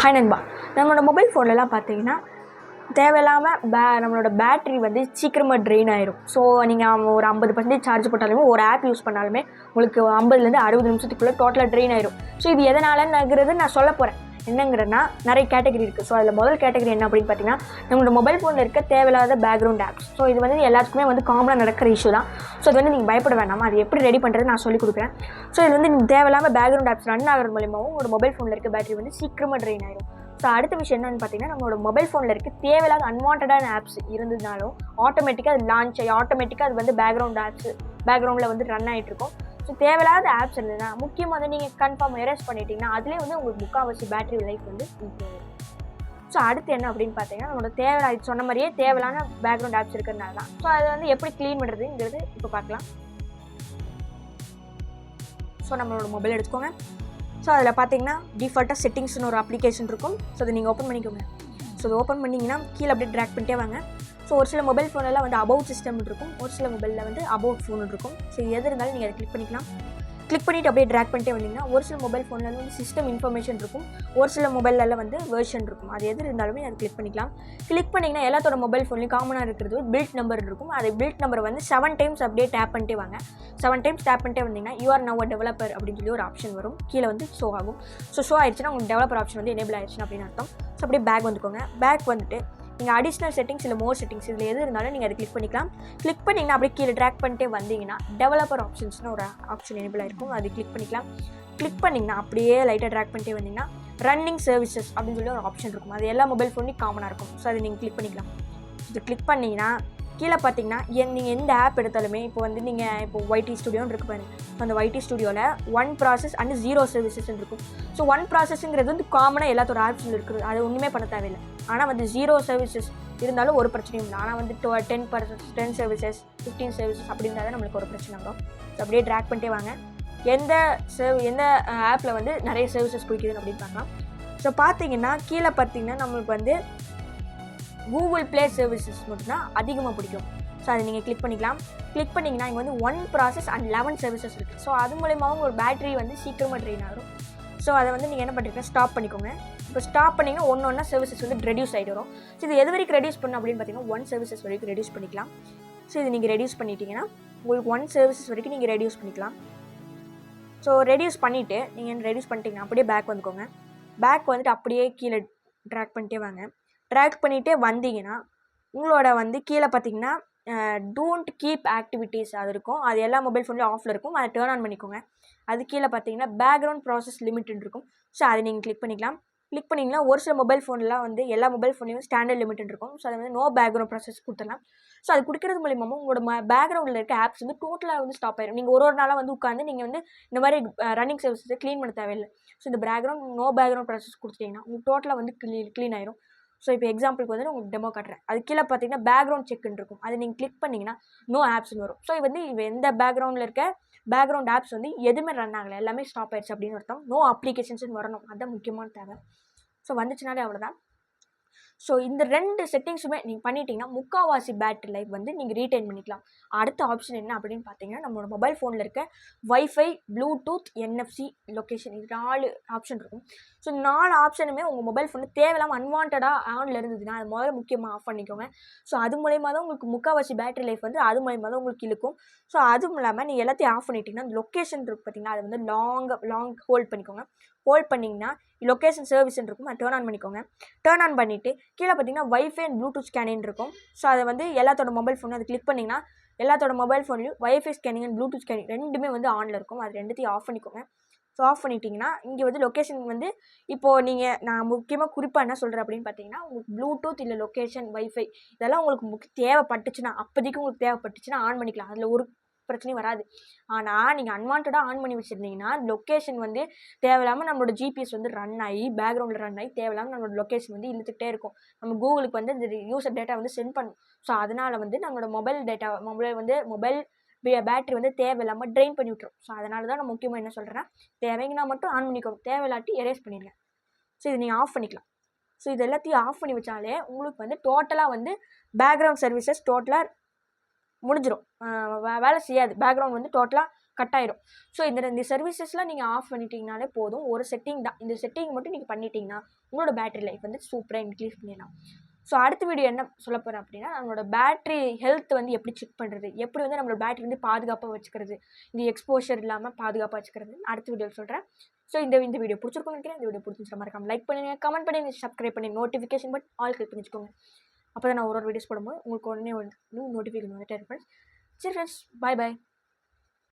Hi நண்பா. நம்மளோட mobile ஃபோன்லலாம் பார்த்தீங்கன்னா தேவையில்லாமல் பே நம்மளோட பேட்ரி வந்து சீக்கிரமாக ட்ரெயின் ஆயிரும். ஸோ நீங்கள் ஒரு ஐம்பது பர்சன்டேஜ் சார்ஜ் போட்டாலுமே ஒரு ஆப் யூஸ் பண்ணாலுமே உங்களுக்கு ஐம்பதுலேருந்து அறுபது நிமிஷத்துக்குள்ளே டோட்டலாக ட்ரெயின் ஆயிரும். ஸோ இது எதனாலங்கிறது நான் சொல்ல போகிறேன் என்னங்கிறதுனா நிறைய கேட்டகரி இருக்குது ஸோ அதில் முதல் கேட்டகரி என்ன அப்படின்னு பார்த்தீங்கன்னா நம்மளோட மொபைல் ஃபோனில் இருக்க தேவையில்லாத பேக்ரவுண்ட் ஆப்ஸ் ஸோ இது வந்து எல்லாத்துக்குமே வந்து காமனாக நடக்கிற இஷ்யூ தான். ஸோ இது வந்து நீங்கள் பயப்பட வேண்டாம். அது எப்படி ரெடி பண்ணுறது நான் சொல்லிக் கொடுக்குறேன். ஸோ இது வந்து நீங்கள் தேவையில்லாமல் பேக்ரவுண்ட் ஆப்ஸ் ரன் ஆகிறது மூலியமாகவும் உங்களோட மொபைல் ஃபோனில் இருக்க பேட்டரி வந்து சீக்கிரமாக ட்ரெயின் ஆயிரும். ஸோ அடுத்த விஷயம் என்னென்னு பார்த்தீங்கன்னா நம்மளோட மொபைல் ஃபோனில் இருக்க தேவையில்லாத அன்வான்டான ஆப்ஸ் இருந்ததுனாலும் ஆட்டோமேட்டிக்காக அது லான்ச் ஆகி ஆட்டோமேட்டிக்காக அது வந்து பேக்ரவுண்ட் ஆப்ஸ் பேக்ரவுண்டில் வந்து ரன் ஆகிட்டு இருக்கும். ஸோ தேவையில்லாத ஆப்ஸ் இருந்ததுன்னா முக்கியமாக வந்து நீங்கள் கன்ஃபார்ம் எரேஸ் பண்ணிட்டீங்கன்னா அதுலேயே வந்து உங்களுக்கு முக்கால்வாசி பேட்டரி லைஃப் வந்து improve ஸோ அடுத்து என்ன அப்படின்னு பார்த்தீங்கன்னா நம்மளோட தேவை இது சொன்ன மாதிரியே தேவையான பேக்ரவுண்ட் ஆப்ஸ் இருக்கிறதுனால தான் ஸோ அதை வந்து எப்படி க்ளீன் பண்ணுறதுங்கிறது இப்போ பார்க்கலாம். ஸோ நம்மளோட மொபைல் எடுத்துக்கோங்க. ஸோ அதில் பார்த்தீங்கன்னா டிஃபால்ட்டாக செட்டிங்ஸ்னு ஒரு அப்ளிகேஷன் இருக்கும். ஸோ அதை நீங்கள் ஓப்பன் பண்ணிக்கோங்க. ஸோ அதை ஓப்பன் பண்ணிங்கன்னா கீழே அப்படியே ட்ராக் பண்ணிட்டே வாங்க. ஸோ ஒரு சில மொபைல் ஃபோனெல்லாம் வந்து அபவுட் சிஸ்டம் இருக்கும். ஒரு சில மொபைலில் வந்து அபவுட் ஃபோன் இருக்கும். ஸோ எது இருந்தாலும் நீங்கள் அதை கிளிக் பண்ணிக்கலாம். கிளிக் பண்ணிவிட்டு அப்படியே ட்ராக் பண்ணிட்டே வந்தீங்கன்னா ஒரு சில மொபைல் ஃபோனில் வந்து சிஸ்டம் இன்ஃபர்மேஷன் இருக்கும். ஒரு சில மொபைலில் வந்து வெர்ஷன் இருக்கும். அது எது இருந்தாலுமே அதை கிளிக் பண்ணிக்கலாம். கிளிக் பண்ணிங்கன்னா எல்லாத்தோட மொபைல் ஃபோன்லையும் காமனாக இருக்கிறது பில்ட் நம்பர் இருக்கும். அது பில்ட் நம்பர் வந்து செவன் டைம்ஸ் அப்படியே டேப் பண்ணிட்டே வாங்க. செவன் டைம்ஸ் டேப் பண்ணிட்டே வந்தீங்கன்னா யூ ஆர் நவ் டெவலப்பர் அப்படின்னு சொல்லி ஒரு ஆப்ஷன் வரும். கீழே வந்து ஷோ ஆகும். ஸோ ஷோ ஆயிடுச்சுன்னா உங்களுக்கு டெவலப்பர் ஆப்ஷன் வந்து எனேபிள் ஆயிடுச்சுன்னு அப்படின்னு அர்த்தம். ஸோ அப்படியே பேக் வந்துக்கோங்க. பேக் வந்துட்டு நீங்கள் அடிஷ்னல் செட்டிங்ஸ் இல்லை மோர் செட்டிங்ஸ் இதில் எது இருந்தாலும் நீங்கள் அதை கிளிக் பண்ணிக்கலாம். கிளிக் பண்ணிங்கன்னா அப்படியே கீழே ட்ராக் பண்ணிட்டே வந்தீங்கன்னா டெவலப்பர் ஆப்ஷன்ஸ்னு ஒரு ஆப்ஷன் எனேபிள் ஆயிருக்கும். அது கிளிக் பண்ணிக்கலாம். கிளிக் பண்ணிங்கன்னா அப்படியே லைட்டாக ட்ராக் பண்ணிட்டே வந்தீங்கன்னா ரன்னிங் சர்வீசஸ் அப்படின்னு சொல்லி ஒரு ஆப்ஷன் இருக்கும். அது எல்லா மொபைல் ஃபோன்லையும் காமனாக இருக்கும். ஸோ அதை நீங்கள் கிளிக் பண்ணிக்கலாம். இது கிளிக் பண்ணிங்கன்னா கீழே பார்த்தீங்கன்னா என் நீங்கள் எந்த ஆப் எடுத்தாலுமே இப்போ வந்து நீங்கள் இப்போ ஒய்டி ஸ்டுடியோன்னு இருக்கு பாருங்க. அந்த ஒய்டி ஸ்டுடியோவில் ஒன் ப்ராசஸ் அண்ட் ஜீரோ சர்வீசஸ்ன்னு இருக்கும். ஸோ ஒன் ப்ராசஸ்ங்கிறது வந்து காமனாக எல்லாத்தோட ஆப்ஸில் இருக்குது. அது ஒன்றுமே பண்ண தேவையில்லை. ஆனால் வந்து ஜீரோ சர்வீசஸ் இருந்தாலும் ஒரு பிரச்சனையும் இல்லை. ஆனால் வந்து டொ ten percent ten services fifteen services அப்படின்றத தான் நம்மளுக்கு ஒரு பிரச்சனை வரும். ஸோ அப்படியே ட்ராக் பண்ணிட்டே வாங்க. எந்த சர்வ் எந்த ஆப்பில் வந்து நிறைய சர்வீசஸ் பிடிக்குதுன்னு அப்படின்னு பார்க்கலாம். ஸோ பார்த்தீங்கன்னா கீழே பார்த்தீங்கன்னா நம்மளுக்கு வந்து கூகுள் ப்ளே சர்வீசஸ் மட்டும்தான் அதிகமாக பிடிக்கும். ஸோ அதை நீங்கள் கிளிக் பண்ணிக்கலாம். கிளிக் பண்ணிங்கன்னா இங்கே வந்து one process and eleven services இருக்குது ஸோ அது மூலயமாவும் ஒரு பேட்டரி வந்து சீக்கிரமாக ட்ரெயின் ஆகும். ஸோ அதை வந்து நீங்கள் என்ன பண்ணுறீங்க ஸ்டாப் பண்ணிக்கோங்க. இப்போ ஸ்டாப் பண்ணிங்கன்னா ஒன்று ஒன்றா சர்வீசஸ் வந்து ரெடியூஸ் ஆகிட்டு வரும். ஸோ இது எது வரைக்கும் ரெடியூஸ் பண்ணணும் அப்படின்னு பார்த்தீங்கன்னா ஒன் சர்வீசஸ் வரைக்கும் ரெடியூஸ் பண்ணிக்கலாம். ஸோ இது நீங்கள் ரெடியூஸ் பண்ணிட்டீங்கன்னா உங்களுக்கு ஒன் சர்வீசஸ் வரைக்கும் நீங்கள் ரெடியூஸ் பண்ணிக்கலாம். ஸோ ரெடியூஸ் பண்ணிவிட்டு நீங்கள் ரெடியூஸ் பண்ணிட்டீங்கன்னா அப்படியே பேக் வந்துக்கோங்க. பேக் வந்துட்டு அப்படியே கீழே ட்ராக் பண்ணிட்டே வாங்க. ட்ராக் பண்ணிகிட்டே வந்தீங்கன்னா உங்களோட வந்து கீழே பார்த்தீங்கன்னா டோன்ட் கீப் ஆக்டிவிட்டீஸ் அது இருக்கும். அது எல்லா மொபைல் ஃபோன்லேயும் ஆஃபில் இருக்கும். அதை டேர்ன் ஆன் பண்ணிக்கோங்க. அது கீழே பார்த்தீங்கன்னா பேக்ரவுண்ட் ப்ராசஸ் லிமிட்டட் இருக்கும். ஸோ அதை நீங்கள் கிளிக் பண்ணிக்கலாம். கிளிக் பண்ணிங்கன்னா ஒரு சில மொபைல் ஃபோன்லாம் வந்து எல்லா மொபைல் ஃபோன்லையும் ஸ்டாண்டர்ட் லிமிட் இருக்கும். ஸோ அதை வந்து நோ பேக்ரவுண்ட் ப்ராசஸ் கொடுத்துடலாம். ஸோ அது கொடுக்கறது மூலியமாக உங்களோட பேக்ரவுண்டில் இருக்க ஆப்ஸ் வந்து டோட்டலாக வந்து ஸ்டாப் ஆயிடும் நீங்கள் ஒரு ஒரு நாளாக வந்து உட்காந்து நீங்கள் வந்து இந்த மாதிரி ரன்னிங் சர்வீஸை க்ளீன் பண்ண தேவையில்லை. ஸோ இந்த பேக்ரவுண்ட் நோ பேக்ரவுண்ட் ப்ராசஸ் கொடுத்துட்டிங்கன்னா உங்களுக்கு டோட்டலாக வந்து க்ளீன் க்ளீன் ஆயிரும். ஸோ இப்போ எக்ஸாம்பிளுக்கு வந்து உங்களுக்கு டெமோ காட்டுறேன். அது கீழே பார்த்தீங்கன்னா பேக்ரவுண்ட் செக்ன்னு இருக்கும். அதை நீங்கள் கிளிக் பண்ணிங்கன்னா நோ ஆப்ஸ்னு வரும். ஸோ வந்து இது எந்த பேக்ரவுண்டில் இருக்க பேக்ரவுண்ட் ஆப்ஸ் வந்து எதுவுமே ரன் ஆகலை. எல்லாமே ஸ்டாப் ஆயிடுச்சு அப்படின்னு அர்த்தம். நோ அப்ளிகேஷன்ஸ்னு வரணும். அதுதான் முக்கியமான தேவை. ஸோ வந்துச்சுனாலே அவ்வளோதான் ஸோ இந்த ரெண்டு செட்டிங்ஸுமே நீங்கள் பண்ணிட்டீங்கன்னா முக்கால்வாசி பேட்டரி லைஃப் வந்து நீங்கள் ரீட்டைன் பண்ணிக்கலாம். அடுத்த ஆப்ஷன் என்ன அப்படின்னு பார்த்தீங்கன்னா நம்மளோட மொபைல் ஃபோனில் இருக்க வைஃபை ப்ளூடூத் என்எஃப்சி லொக்கேஷன் இது நாலு ஆப்ஷன் இருக்கும். ஸோ நாலு ஆப்ஷனுமே உங்கள் மொபைல் ஃபோனில் தேவையில்லாமல் அன்வான்டாக ஆனில் இருந்ததுன்னா அது முதல்ல முக்கியமாக ஆஃப் பண்ணிக்கோங்க. ஸோ அது மூலயமா தான் உங்களுக்கு முக்கால்வாசி பேட்டரி லைஃப் வந்து அது மூலயமா தான் உங்களுக்கு இழுக்கும். ஸோ அதுவும் இல்லாமல் நீங்கள் எல்லாத்தையும் ஆஃப் பண்ணிட்டீங்கன்னா அந்த லொக்கேஷன் இருக்கு பார்த்தீங்கன்னா அதை வந்து லாங்காக லாங் ஹோல்ட் பண்ணிக்கோங்க. ஹோல்ட் பண்ணிங்கன்னா லொக்கேஷன் சர்வீஸ்ன்னு இருக்கும். அதை டேர்ன் ஆன் பண்ணிக்கோங்க. டேர்ன் ஆன் பண்ணிவிட்டு கீழே பார்த்தீங்கன்னா வைஃபை அண்ட் ப்ளூடூத் ஸ்கேனிங் இருக்கும். ஸோ அதை வந்து எல்லாத்தோட மொபைல் ஃபோனும் அதை கிளிக் பண்ணிங்கன்னா எல்லாத்தோட mobile ஃபோன்லையும் wifi scanning and Bluetooth scanning ரெண்டுமே வந்து ஆனில் இருக்கும். அது ரெண்டுத்தையும் ஆஃப் பண்ணிக்கோங்க. ஸோ ஆஃப் பண்ணிட்டீங்கன்னா இங்கே வந்து லொக்கேஷன் வந்து இப்போது நீங்கள் நான் முக்கியமாக குறிப்பாக என்ன சொல்கிறேன் அப்படின்னு பார்த்தீங்கன்னா உங்களுக்கு ப்ளூடூத் இல்லை லொக்கேஷன் வைஃபை இதெல்லாம் உங்களுக்கு முக்கிய தேவைப்பட்டுச்சுன்னா அப்போதைக்கு உங்களுக்கு தேவைப்பட்டுச்சுன்னா ஆன் பண்ணிக்கலாம். அதில் ஒரு பிரச்சனையும் வராது. ஆனால் நீங்கள் அன்வான்டாக ஆன் பண்ணி வச்சுருந்தீங்கன்னா லொக்கேஷன் வந்து தேவையில்லாமல் நம்மளோட ஜிபிஎஸ் வந்து ரன் ஆகி பேக்ரவுண்டில் ரன் ஆகி தேவையில்லாமல் நம்மளோட லொக்கேஷன் வந்து இழுத்துக்கிட்டே இருக்கும். நம்ம கூகுளுக்கு வந்து இந்த யூசர் டேட்டா வந்து சென்ட் பண்ணும் ஸோ அதனால் வந்து நம்மளோட மொபைல் டேட்டா மொபைல் வந்து மொபைல் பேட்டரி வந்து தேவையில்லாமல் ட்ரெயின் பண்ணி விட்டுரும். ஸோ அதனால தான் நான் முக்கியமாக என்ன சொல்கிறேன்னா தேவைங்கன்னா மட்டும் ஆன் பண்ணிக்கோங்க தேவையில்லாட்டி எரேஸ் பண்ணிடுங்க. ஸோ இதை நீங்கள் ஆஃப் பண்ணிக்கலாம். ஸோ இது எல்லாத்தையும் ஆஃப் பண்ணி வச்சாலே உங்களுக்கு வந்து டோட்டலாக வந்து பேக்ரவுண்ட் சர்வீசஸ் டோட்டலாக முடிஞ்சிடும் வேலை செய்யாது. பேக்ரவுண்ட் வந்து டோட்டலாக கட் ஆயிரும். ஸோ இந்த இந்த சர்வீசஸ்லாம் நீங்கள் ஆஃப் பண்ணிட்டீங்கனாலே போதும். ஒரு செட்டிங் தான். இந்த செட்டிங் மட்டும் நீங்கள் பண்ணிட்டீங்கன்னா உங்களோட பேட்டரி லைஃப் வந்து சூப்பராக இன்க்ரீஸ் பண்ணிடலாம். ஸோ அடுத்த வீடியோ என்ன சொல்ல போகிறேன் அப்படின்னா நம்மளோட பேட்ரி ஹெல்த் வந்து எப்படி செக் பண்ணுறது எப்படி வந்து நம்மளோட பேட்டரி வந்து பாதுகாப்பாக வச்சுக்கிறது? இந்த எக்ஸ்போஷர் இல்லாமல் பாதுகாப்பாக வச்சுக்கிறது? அடுத்த வீடியோ சொல்கிறேன் ஸோ இந்த இந்த வீடியோ பிடிச்சிருக்கும் நினைக்கிறேன். இந்த வீடியோ பிடிச்சிருக்க மறக்காம லைக் பண்ணுங்கள் கமெண்ட் பண்ணுங்க சப்ஸ்கிரைப் பண்ணி நோட்டிஃபிகேஷன் பட் ஆல் கிளிக் பண்ணி வச்சுக்கோங்க அப்போ தான் நான் ஒரு ஒரு வீடியோஸ் போடும்போது உங்களுக்கு உடனே வந்து நோட்டிஃபிகேஷன் வந்துட்டே இருப்பேன் சரி ஃப்ரெண்ட்ஸ் பாய் பாய்